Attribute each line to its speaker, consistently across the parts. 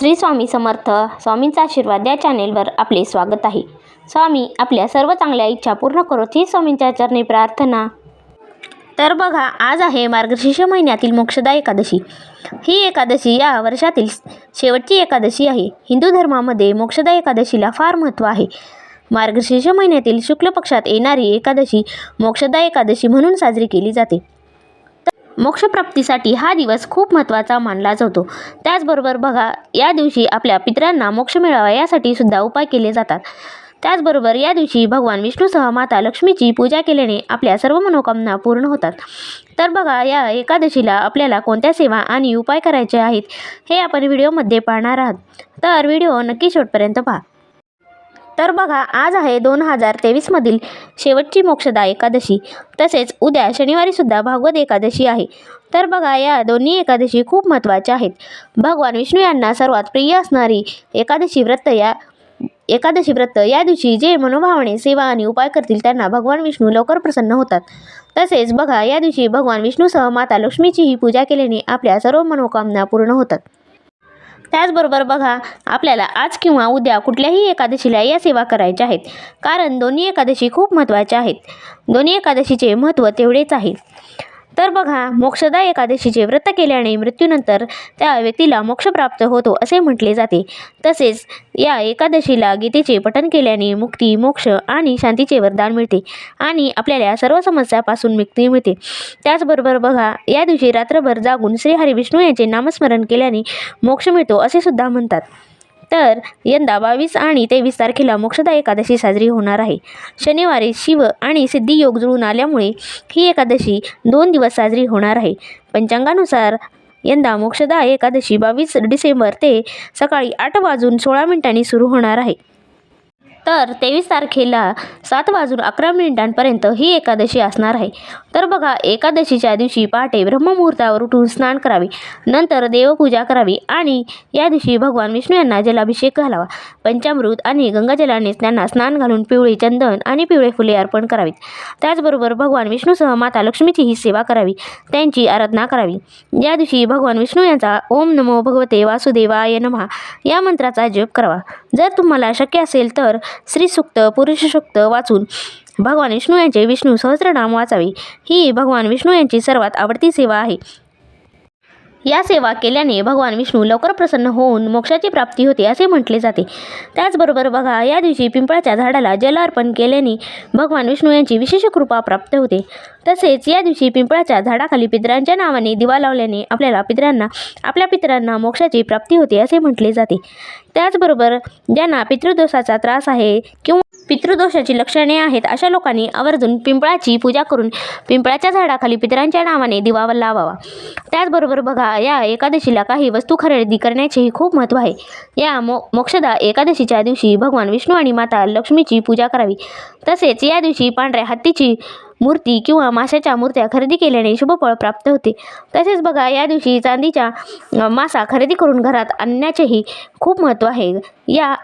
Speaker 1: श्री स्वामी समर्थ स्वामींचा आशीर्वाद या चॅनेलवर आपले स्वागत आहे. स्वामी आपल्या सर्व चांगल्या इच्छा पूर्ण करोत ही स्वामींच्या चरणी प्रार्थना. तर बघा आज आहे मार्गशीर्ष महिन्यातील मोक्षदा एकादशी. ही एकादशी या वर्षातील शेवटची एकादशी आहे. हिंदू धर्मामध्ये मोक्षदा एकादशीला फार महत्त्व आहे. मार्गशीर्ष महिन्यातील शुक्ल पक्षात येणारी एकादशी मोक्षदा एकादशी म्हणून साजरी केली जाते. मोक्षप्राप्तीसाठी हा दिवस खूप महत्त्वाचा मानला जातो. त्याचबरोबर बघा या दिवशी आपल्या पितरांना मोक्ष मिळावा यासाठी सुद्धा उपाय केले जातात. त्याचबरोबर या दिवशी भगवान विष्णूसह माता लक्ष्मीची पूजा केल्याने आपल्या सर्व मनोकामना पूर्ण होतात. तर बघा या एकादशीला आपल्याला कोणत्या सेवा आणि उपाय करायचे आहेत हे आपण व्हिडिओमध्ये पाहणार आहात. तर व्हिडिओ नक्की शेवटपर्यंत पहा. तर बघा आज आहे दोन हजार तेवीसमधील शेवटची मोक्षदा एकादशी. तसेच उद्या शनिवारीसुद्धा भागवत एकादशी आहे. तर बघा या दोन्ही एकादशी खूप महत्त्वाच्या आहेत. भगवान विष्णू यांना सर्वात प्रिय असणारी एकादशी व्रत या एकादशी व्रत या दिवशी जे मनोभावाने सेवा आणि उपाय करतील त्यांना भगवान विष्णू लवकर प्रसन्न होतात. तसेच बघा या दिवशी भगवान विष्णूसह माता लक्ष्मीचीही पूजा केल्याने आपल्या सर्व मनोकामना पूर्ण होतात. त्याचबरोबर बघा आपल्याला आज किंवा उद्या कुठल्याही एकादशीला या सेवा करायच्या आहेत. कारण दोन्ही एकादशी खूप महत्त्वाच्या आहेत. दोन्ही एकादशीचे महत्त्व तेवढेच आहे. तर बघा मोक्षदा एकादशीचे व्रत केल्याने मृत्यूनंतर त्या व्यक्तीला मोक्ष प्राप्त होतो असे म्हटले जाते. तसेच या एकादशीला गीतेचे पठन केल्याने मुक्ती मोक्ष आणि शांतीचे वरदान मिळते आणि आपल्याला सर्व समस्यापासून मुक्ती मिळते. त्याचबरोबर बघा या दिवशी रात्रभर जागून श्री विष्णू यांचे नामस्मरण केल्याने मोक्ष मिळतो असे सुद्धा म्हणतात. तर यंदा बावीस आणि तेवीस तारखेला मोक्षदा एकादशी साजरी होणार आहे. शनिवारी शिव आणि सिद्धी योग जुळून आल्यामुळे ही एकादशी दोन दिवस साजरी होणार आहे. पंचांगानुसार यंदा मोक्षदा एकादशी बावीस डिसेंबर ते सकाळी आठ वाजून सोळा मिनिटांनी सुरू होणार आहे. तर तेवीस तारखेला सात वाजून अकरा मिनिटांपर्यंत ही एकादशी असणार आहे. तर बघा एकादशीच्या दिवशी पहाटे ब्रह्ममुहूर्तावर उठून स्नान करावे नंतर देवपूजा करावी आणि या दिवशी भगवान विष्णू यांना जलाभिषेक घालावा. पंचामृत आणि गंगाजलाने त्यांना स्नान घालून पिवळे चंदन आणि पिवळे फुले अर्पण करावीत. त्याचबरोबर भगवान विष्णूसह माता लक्ष्मीचीही सेवा करावी त्यांची आराधना करावी. या दिवशी भगवान विष्णू यांचा ओम नमो भगवते वासुदेवाय नमः या मंत्राचा जप करावा. जर तुम्हाला शक्य असेल तर श्रीसुक्त पुरुषसुक्त वाचून भगवान विष्णू यांचे विष्णू सहस्रनाम वाचावे. ही भगवान विष्णू यांची सर्वात आवडती सेवा आहे. या सेवा केल्याने भगवान विष्णू लवकर प्रसन्न होऊन मोक्षाची प्राप्ती होते असे म्हटले जाते. त्याचबरोबर बघा या दिवशी पिंपळाच्या झाडाला जल अर्पण केल्याने भगवान विष्णू यांची विशेष कृपा प्राप्त होते. तसेच या दिवशी पिंपळाच्या झाडाखाली पितरांच्या नावाने दिवा लावल्याने आपल्याला पितरांना आपल्या पितरांना मोक्षाची प्राप्ती होते असे म्हटले जाते. त्याचबरोबर ज्यांना पितृदोषाचा त्रास आहे किंवा पितृदोषाची लक्षणे आहेत. अशा लोकांनी आवर्जून पिंपळाची पूजा करून पिंपळाच्या झाडाखाली पितरांच्या नावाने दिवा लावावा. त्याचबरोबर बघा या एकादशीला काही वस्तू खरेदी करण्याचेही खूप महत्त्व आहे. या मो मोक्षदा एकादशीच्या दिवशी भगवान विष्णू आणि माता लक्ष्मीची पूजा करावी. तसेच या दिवशी पांढऱ्या हत्तीची मूर्ती किंवा माशाच्या मूर्त्या खरेदी केल्याने शुभफळ प्राप्त होते. तसेच बघा या दिवशी चांदीच्या मासा खरेदी करून घरात आणण्याचेही खूप महत्त्व आहे. या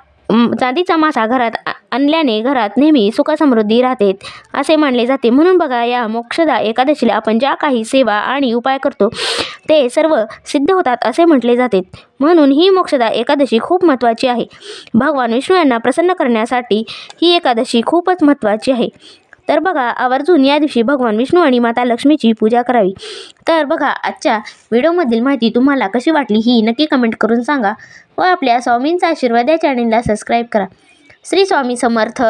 Speaker 1: चांदीचा मासा घरात आणल्याने घरात नेहमी सुखसमृद्धी राहते. असे मानले जाते. म्हणून बघा या मोक्षदा एकादशीला आपण ज्या काही सेवा आणि उपाय करतो ते सर्व सिद्ध होतात असे म्हटले जाते. म्हणून ही मोक्षदा एकादशी खूप महत्त्वाची आहे. भगवान विष्णू यांना प्रसन्न करण्यासाठी ही एकादशी खूपच महत्त्वाची आहे. तर बघा आवर्जून या दिवशी भगवान विष्णू आणि माता लक्ष्मीची पूजा करावी. तर बघा आजच्या व्हिडिओमधील माहिती तुम्हाला कशी वाटली ही नक्की कमेंट करून सांगा व आपल्या स्वामींचा आशीर्वाद या चॅनेलला सबस्क्राईब करा. श्री स्वामी समर्थ.